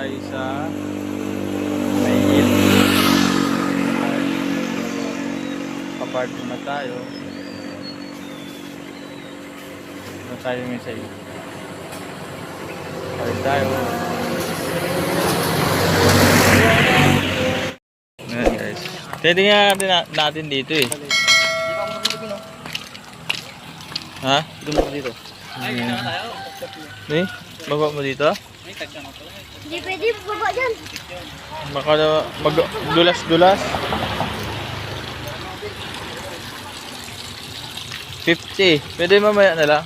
tayo sa Mail. Papark na tayo. Ano tayo ngayon sa iyo? Park tayo. Ayan guys. Nga natin, natin dito eh. Ha? Dumok dito. Ayan. Eh? Baba mo dito? Hindi pwede baba dyan. Baka na mag dulas-dulas. 50. Pwede mamaya na lang.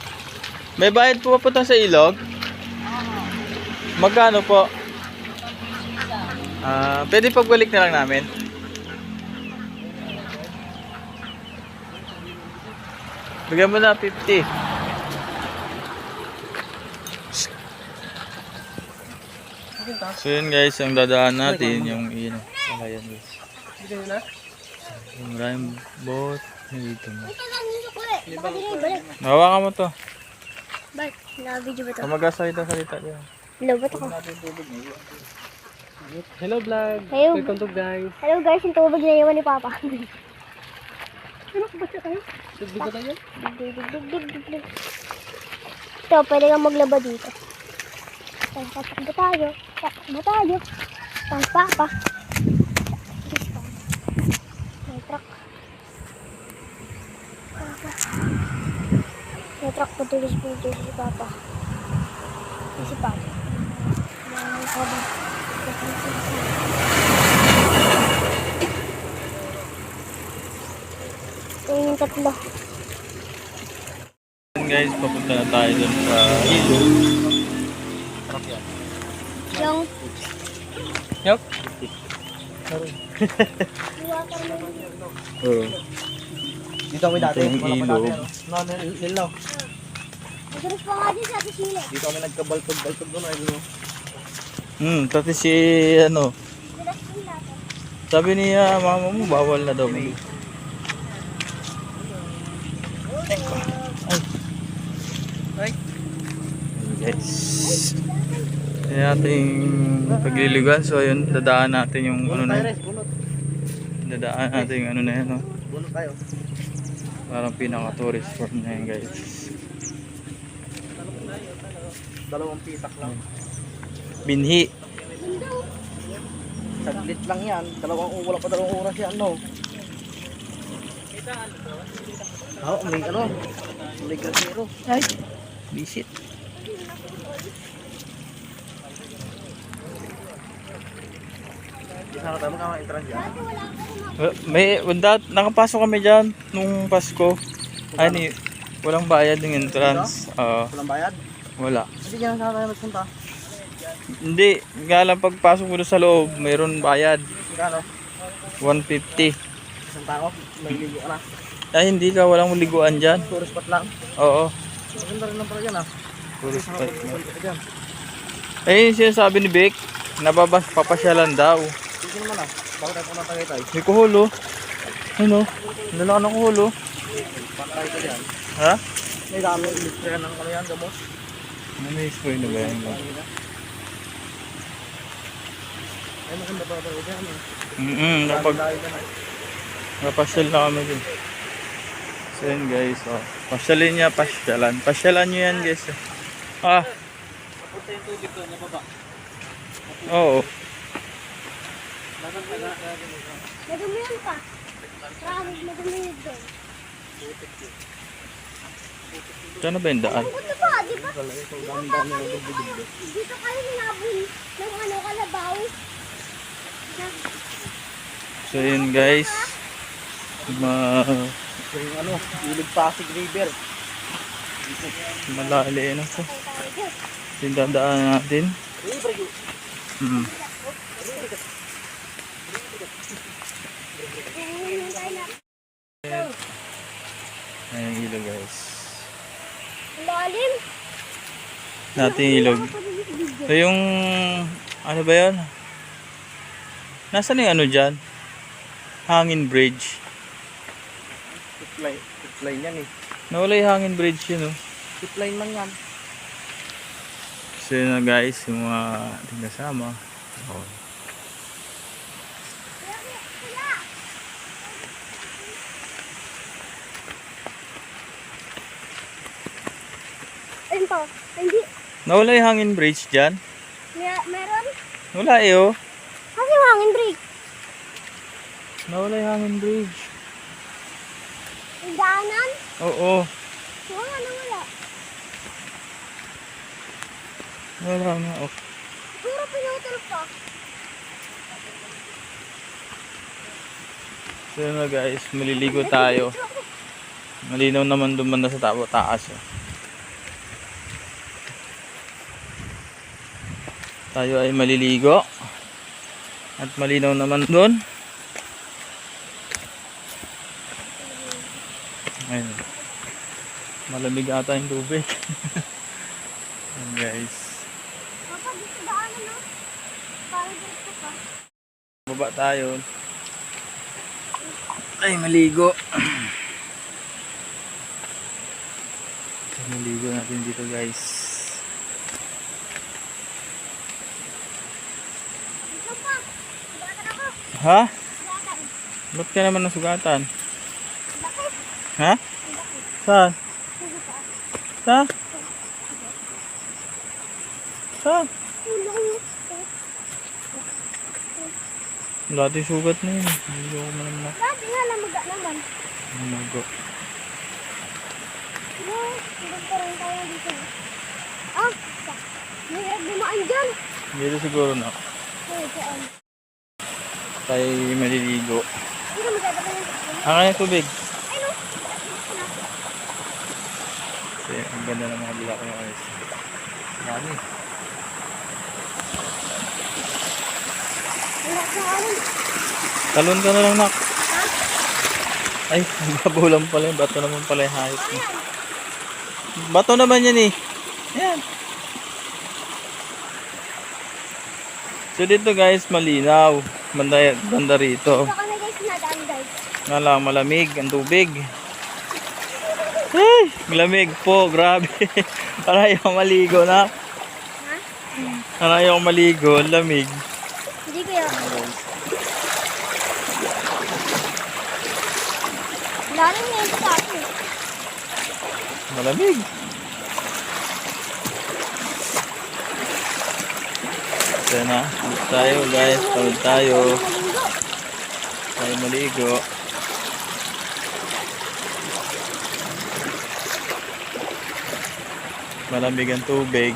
May bayad po papunta sa ilog? Magkano po? Ah, pwede pagbalik na lang namin. Bigyan mo na 50. So yun guys, ang dadaan natin yung yun. Wala yan guys. Yung maraming boat. Dito na. Balik. Hawakan mo to. Balik. Na-video ba ito? Kung magkasalita-salita yan. Hello, ba't ako? Hello vlog. Hello. Welcome to guys. Hello guys, yung tubig na iwan ni Papa. Ano ba siya kayo? Dig, dig, dig, dig, dig, dig. Ito, pwede kang maglaba dito. Tatakbo tayo. Tatakbo tayo. Tang papa. May truck. Papa. May truck patulis po dito si Papa. Si Papa. May sabi. Ito yung tatlo. Guys, papunta na tayo dun sa ilog. Yung Yup. Oo. Dito kami dati. Ito yung ilog. No, lang. Madalas pa nga sa. Dito kami nagkabaltog-baltog doon. Ay, no. Hmm, pati si ano, sabi niya mama mo bawal na daw. Ay. Guys. Yan ating pagliligan. So ayun, dadaan natin yung ano na yun. Dadaan natin yung ano na yun. No? Bunot tayo. Parang pinaka-tourist spot na yun guys. Dalawang pitak lang. Binhi. Saglit lang yan. Dalawang, wala pa dalawang oras yan, no? Oo, may ano. May grasero. Ay, visit. Sana tayo magkama-entrance dyan. Uh, May, wala, nakapasok kami dyan nung Pasko. Ay, ni, walang bayad ng entrance. Oo, Walang bayad. wala. Hindi dyan sana tayo nagpunta. Hindi, nga lang pagpasok mo sa loob, mayroon bayad. Kano? 150. Isang tao. May ligo na. Ay, hindi ka, walang liguan dyan. Tourist spot lang. Oo. Maganda rin lang pala yan, ah. Puro spot. Dyan. Ay, yung sinasabi ni Vic, nababas, papasyalan daw. Sige naman, ah. Bakit tayo pumunta kayo tayo? May kuhulo. Ano? Lalaki ng kuhulo. Patay ka dyan. Ha? May dami. Ilustria ng kami yan, gamot. Nami-spray na ba yan? Ay, maganda pa tayo dyan, eh. Mm-mm, napag, na. napasyal na kami dun. So yun guys, oh. Pasyalin niya, pasyalan. Pasyalan nyo yan guys. Ah, Punta yung tubig doon, nababa. oo. Nadumihan pa. Marami nadumihan doon. Saan na ba yung daan? Buto pa, di ba? Dito kayo hinabol ng ano, kalabaw. So yun guys. Ma So, yung ano, Ilog Pasig River. malali na po. Yung dadaan natin. River yun. Mm. Ayun, tayo na. Ayan yung ilog guys. Ang Lalim. Natin yung ilog. So yung ano ba yun? Nasaan yung ano dyan? Hangin bridge. Zipline. Zipline yan eh. Nawala yung hangin bridge yun oh. Zipline lang yan. So yun na guys, yung mga ating kasama. Oh. Ayun. Hindi. Nawala yung hangin bridge dyan? Meron? Wala eh oh. Kasi yung hangin break. Nawala yung hangin bridge. Yung daanan? Oo. Wala na wala. Wala nga. Oh. Puro pinutol pa. So yun na guys, maliligo tayo. Malinaw naman dumanda sa tabo taas. Oh. Tayo ay maliligo. At malinaw naman doon. Ayun. Malamig ata yung tubig. Ayan guys. Papa, dito daanan no? Parang dito pa. Baba tayo. Ay, maligo. maligo natin dito guys. Dito pa. Daanan ako. Ha? Ba't ka naman nasugatan? Ha? Saan? Saan? Tulong. Dati sugat na yun. Hindi ko man naman Dati nga lamaga naman. namago. No, rin tayo dito. Ah, mahirap dumaan dyan. Dito siguro na. Dyan. Tayo maliligo. Hindi ka magdadala ng tubig. Ah. Kasi ang ganda ng mga bulak yung guys. Alin. Talon ka na lang nak. Ay, babaw lang pala yun. Bato naman pala yung hayop. niya. Bato naman yan eh. Yan. So dito guys, malinaw. Banda, banda rito. Ito ka na guys, nadaan guys. Nga lang, malamig ang tubig. Ay, malamig po, grabe. Para ayaw maligo na. Ha? Para ayaw maligo, lamig. Hindi kaya. Lalim na yung sa akin. Malamig. Ito na, ulit tayo guys, tawid tayo. Tayo maligo. Malamig ang tubig.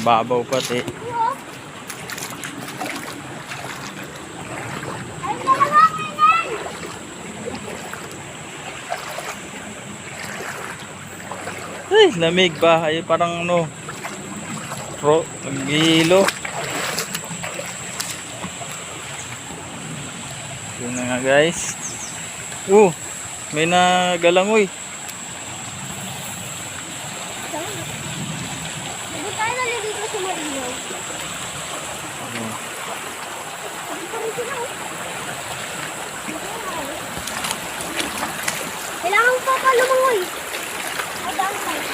Mababaw pati. Iyo. Ay, dalawa kailan? Ay, lamig ba? Ay, parang ano, ro, naghihilo. Yun nga guys. Uh, may nagalangoy. Hindi tayo naliligo sa malinaw. Hindi pa rin sila, oh. Kailangan pa pa lumangoy. O, downside.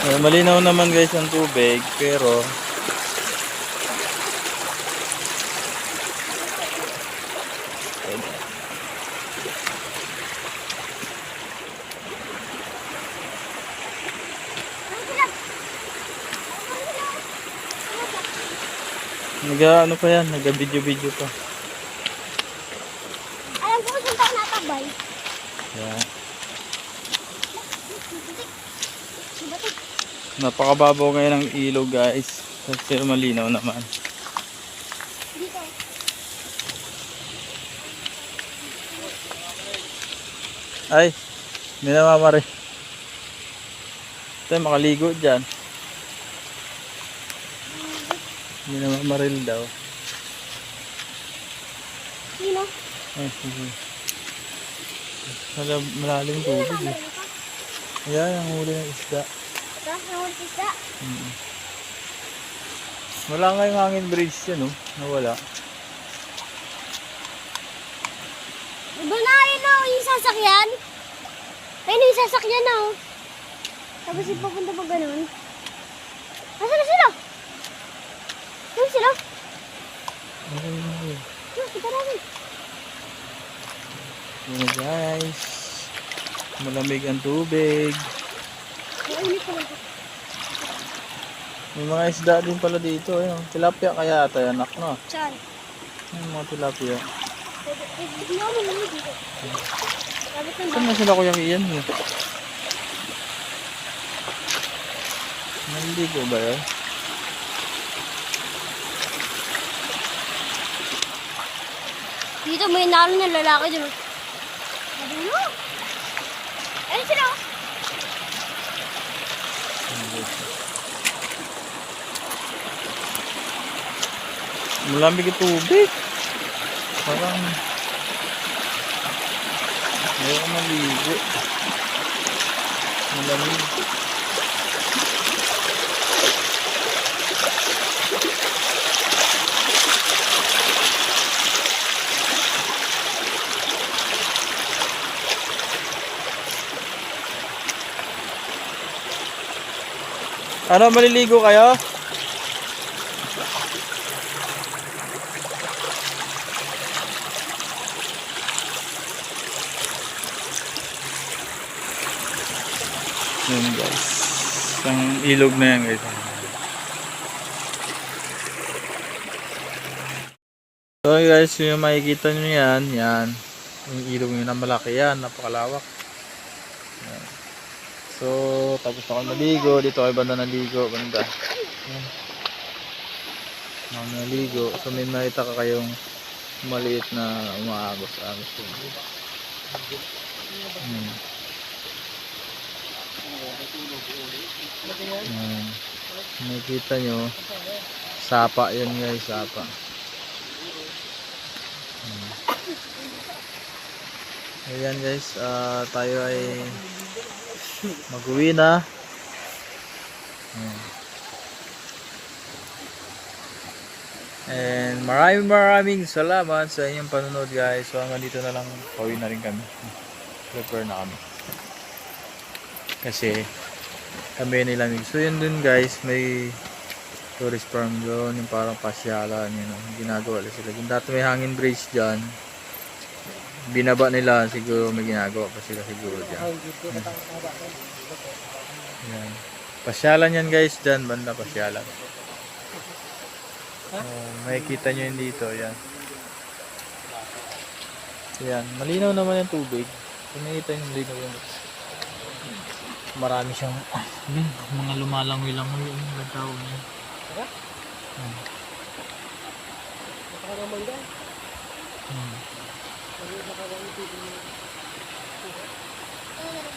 Eh, malinaw naman guys ang tubig, pero sila? Ano pa yan, nag video video pa. Alam ko kung saan tayo natabay. Yeah. Batik. Napakababaw ngayon ng ilog guys. Kasi malinaw naman. Ay, may namamari. Tayo makaligo dyan. May namamaril daw. Sino? Ay, sige. Malalim tubig eh. Ayan, ang huli ng isda. Tapos nahuli isa. Mm. Wala nga yung hangin bridge yan, oh. Nawala. Diba na yun o, yung sasakyan? Ayun yung sasakyan na oh. Tapos yung papunta pa ganun. Nasaan na sila? Nasaan sila? Okay, okay. Yun, kita namin. Yun guys. Malamig ang tubig. May mga isda din pala dito. Ayun. Tilapia kaya ata yan, anak no? Saan? Yung mga tilapia. Dito. Saan na sila kuya Kian? eh? Nandito ba yan? Dito may nalo na lalaki dyan. oh. Madulo. Ayun sila. oh. Malamig ang tubig. Parang... Ko maligo. Malamig. Ano, maliligo kayo? Yun guys. Ang ilog na yan guys. So guys, yung makikita nyo yan, yan. Yung ilog nyo na malaki yan, napakalawak. Yan. So, tapos ako naligo. Dito ay banda naligo. Banda. Yan. Ako naligo. So may makita ka kayong maliit na umaagos-agos. Hmm. Yan. Nakikita nyo, sapa yan guys, sapa. Ayan guys, ah, tayo ay mag-uwi na. Ayan. And maraming maraming salamat sa inyong panonood guys. So hanggang dito na lang, pauwi na rin kami. Prepare na kami. Kasi kami nilamig. So yun dun guys, may tourist farm doon, yung parang pasyalan, yun, know, ginagawa nila sila. Kung dati may hangin bridge dyan, binaba nila, siguro may ginagawa pa sila siguro dyan. Yan. Pasyalan yan guys dyan, banda pasyalan. Oh, makikita nyo yun dito, yan. Yan, malinaw naman yung tubig. Kung nakita yung linaw yung marami siyang ah, yun, mga lumalangoy-langoy yung mga tao niya. Hmm. Hmm.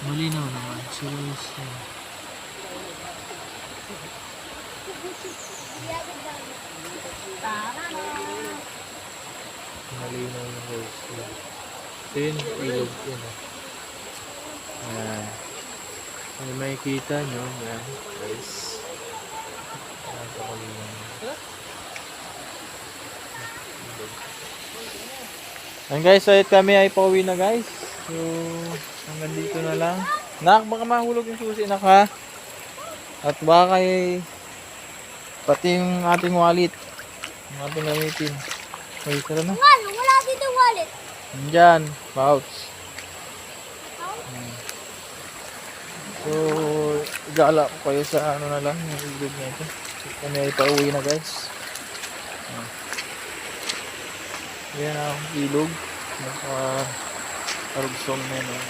Malinaw naman. Serious. yun. Malinaw yung. Yun. Ito yun, ilog yun. ah. Kung makikita nyo, yan, guys. Napakalinaw. Ayan guys, so kami ay pauwi na guys. So, hanggang dito na lang. Nak, baka mahulog yung susi nak ha. At baka kay pati yung ating wallet. Yung ating gamitin. Ay, tara na. Ano? Wala dito wallet. Nandyan, pouch. Hmm. So, igala ko kayo sa ano na lang, yung ilog na ito. So, kami ay pauwi na guys. Ah. Yan ang ilog. Naka karugsong na yun.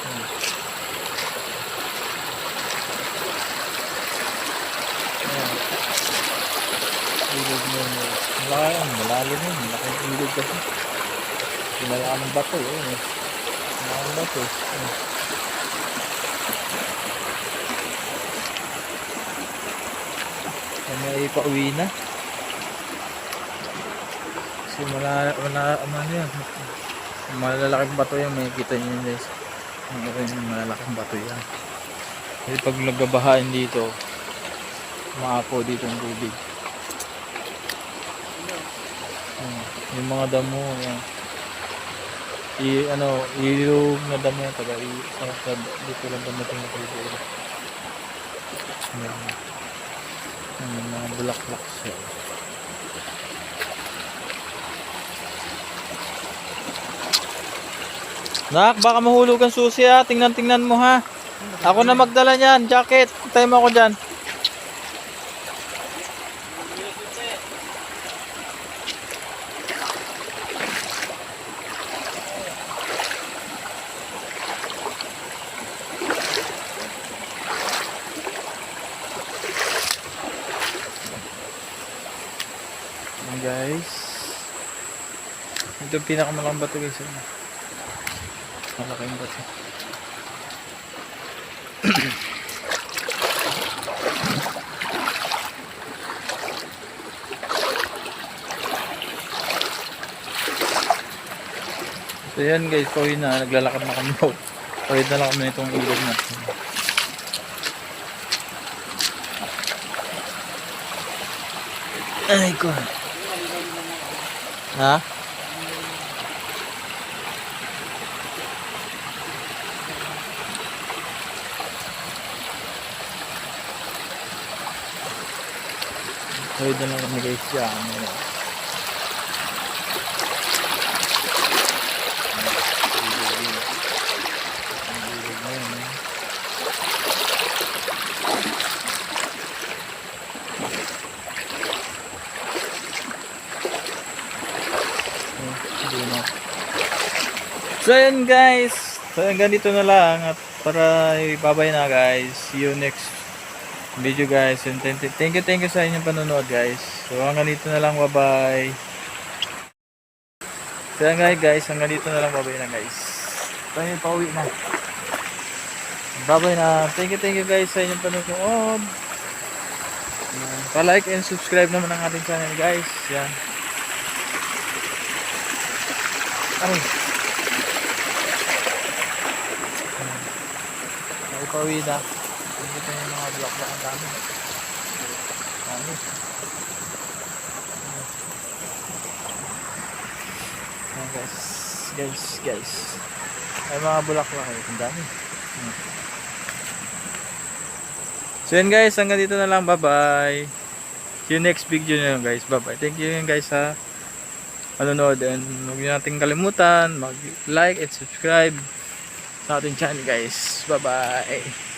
Hmm. Ayan. Ilog na yun. yan, malalim yun. Malaki yung ilog kasi. Pinala ng bato yun eh. Ng bato. Kami ay pauwi na. Kasi wala, wala, ano yan. Malalaking bato yan, may kita nyo. Ano rin, malalaking bato yan. Kasi pag nagbabahain dito, maapo dito ang tubig. Yung mga damo, yan. I ano ilog na damo taga i sa, sa dito lang dumating na tayo dito Meron. May mga bulaklak siya Nak, baka mahulog ang susi ha. Tingnan, tingnan mo ha. Ako na magdala niyan, jacket. Mo ako dyan. Ayan, guys. Ito yung pinakamalaking bato guys. Malaking bato. So yan guys, pauwi na. Naglalakad na kami. Pauwi na lang kami nitong ilog na. Ay ko. Ha? Pauwi na kami guys yan. So yun guys. So hanggang dito na lang at para ibabay na guys. See you next video guys. And thank you thank you sa inyong panonood guys. So hanggang dito na lang bye bye. So hanggang guys hanggang dito na lang bye bye na guys. Tayo pauwi na. Bye bye na. Thank you thank you guys sa inyong panonood. Pa-like and subscribe naman ang ating channel guys. Yan. Ay. Ay, pauwi na. Dito yung mga block-block ang dami. Dami. Ayan guys. Guys, guys. Ay mga bulaklak eh. Ang dami. Ayan. So yun guys, hanggang dito na lang. Bye-bye. See you next video yun guys. Bye-bye. Thank you guys ha manonood and huwag niyo nating kalimutan mag like and subscribe sa ating channel guys. Bye bye